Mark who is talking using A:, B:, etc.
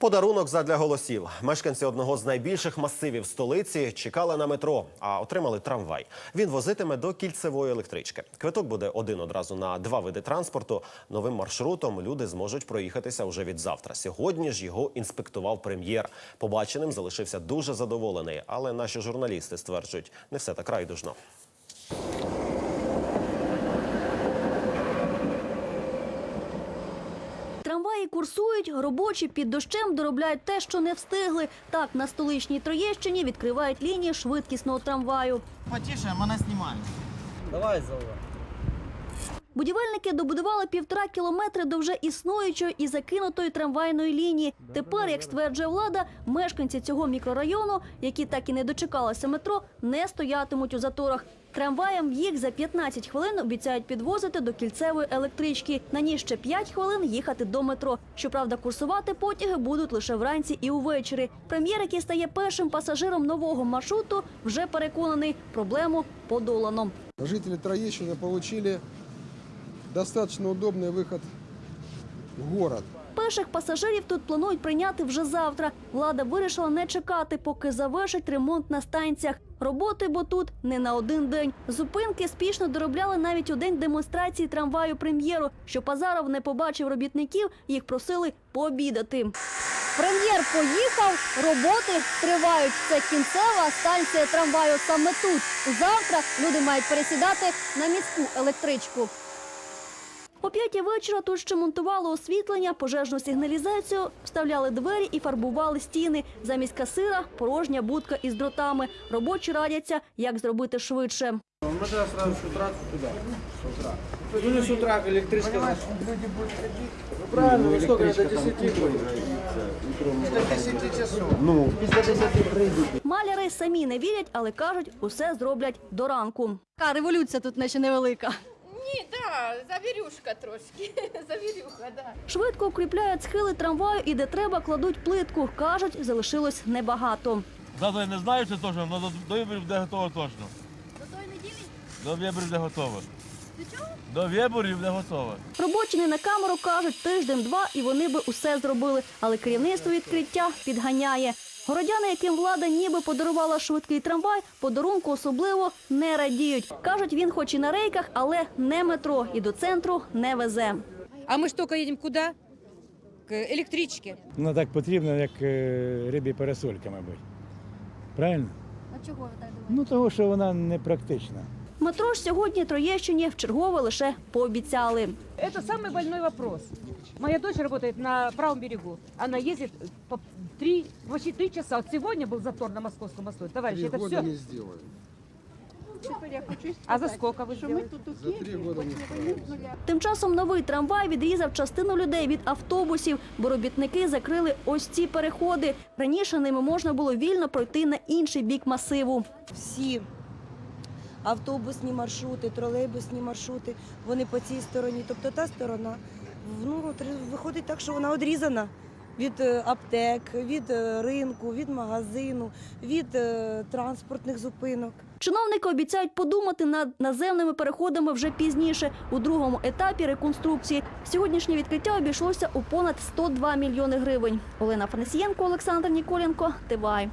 A: Подарунок задля голосів. Мешканці одного з найбільших масивів столиці чекали на метро, а отримали трамвай. Він возитиме до кільцевої електрички. Квиток буде один одразу на два види транспорту. Новим маршрутом люди зможуть проїхатися уже від завтра. Сьогодні ж його інспектував прем'єр. Побаченим залишився дуже задоволений, але наші журналісти стверджують, не все так райдужно.
B: Трамваї курсують, робочі під дощем доробляють те, що не встигли. Так, на столичній Троєщині відкривають лінії швидкісного трамваю.
C: Потіше мене знімають.
D: Давай, Зова.
B: Будівельники добудували півтора кілометри до вже існуючої і закинутої трамвайної лінії. Тепер, як стверджує влада, мешканці цього мікрорайону, які так і не дочекалися метро, не стоятимуть у заторах. Трамваєм їх за 15 хвилин обіцяють підвозити до кільцевої електрички. На ній ще 5 хвилин їхати до метро. Щоправда, курсувати потяги будуть лише вранці і увечері. Прем'єр, який стає першим пасажиром нового маршруту, вже переконаний, проблему подолано.
E: Жители Троещины получили достаточно удобный выход в город.
B: Перших пасажирів тут планують прийняти вже завтра. Влада вирішила не чекати, поки завершить ремонт на станціях. Роботи, бо тут не на один день. Зупинки спішно доробляли навіть у день демонстрації трамваю прем'єру. Щоб Азаров не побачив робітників, їх просили пообідати. Прем'єр поїхав, роботи тривають. Це кінцева станція трамваю саме тут. Завтра люди мають пересідати на міську електричку. О п'ятій вечора тут ще монтували освітлення, пожежну сигналізацію, вставляли двері і фарбували стіни. Замість касира – порожня будка із дротами. Робочі радяться, як зробити швидше.
D: Тогда сразу с утра утра. Ну не с утра, электричка. Люди будут ходить. Ну правильно, ну сколько, до 10 будет. До 10 часов. Ну, після 10 прийдуть.
B: Маляри самі не вірять, але кажуть, усе зроблять до ранку. Така революція тут наче невелика.
F: Ні, да, завірюшка трошки. Завірюха, да.
B: Швидко укріпляють схили трамваю і де треба кладуть плитку. Кажуть, залишилось небагато.
G: Завтра я не знаю, чи точно, але до, до виборів буде готово точно.
F: До тої неділі?
G: До виборів буде готово.
F: До чого?
G: До виборів буде готово.
B: Робочі не на камеру кажуть тиждень-два, і вони би усе зробили. Але керівництво відкриття підганяє. Городяни, яким влада ніби подарувала швидкий трамвай, подарунку особливо не радіють. кажуть, він хоч і на рейках, але не метро і до центру не везе.
H: А ми ж тільки їдемо куди? К електричці.
I: Ну так потрібно, як е, рибі пересолька, мабуть. Правильно?
B: А чого ви так думаєте?
I: Ну того, що вона не практична.
B: Метро ж сьогодні Троєщині вчергове лише пообіцяли.
H: Это самый больной вопрос. Моя дочь работает на правом берегу. Она ездит по три, почти три часа. Вот сегодня был затор на Московском мосту. Товарищи,
E: Три
H: это
E: года
H: все.
E: не сделали.
H: А за сколько вы сделали?
E: За три года не справились.
B: Тим часом новий трамвай відрізав частину людей від автобусів, бо робітники закрили ось ці переходи. Раніше ними можна було вільно пройти на інший бік масиву.
J: всі автобусні маршрути, тролейбусні маршрути, вони по цій стороні. Тобто та сторона ну, виходить так, що вона одрізана від е, аптек, від е, ринку, від магазину, від е, транспортних зупинок.
B: Чиновники обіцяють подумати над наземними переходами вже пізніше, у другому етапі реконструкції. Сьогоднішнє відкриття обійшлося у понад 102 мільйони гривень. Олена Фанасієнко, Олександр Ніколенко, Тивай.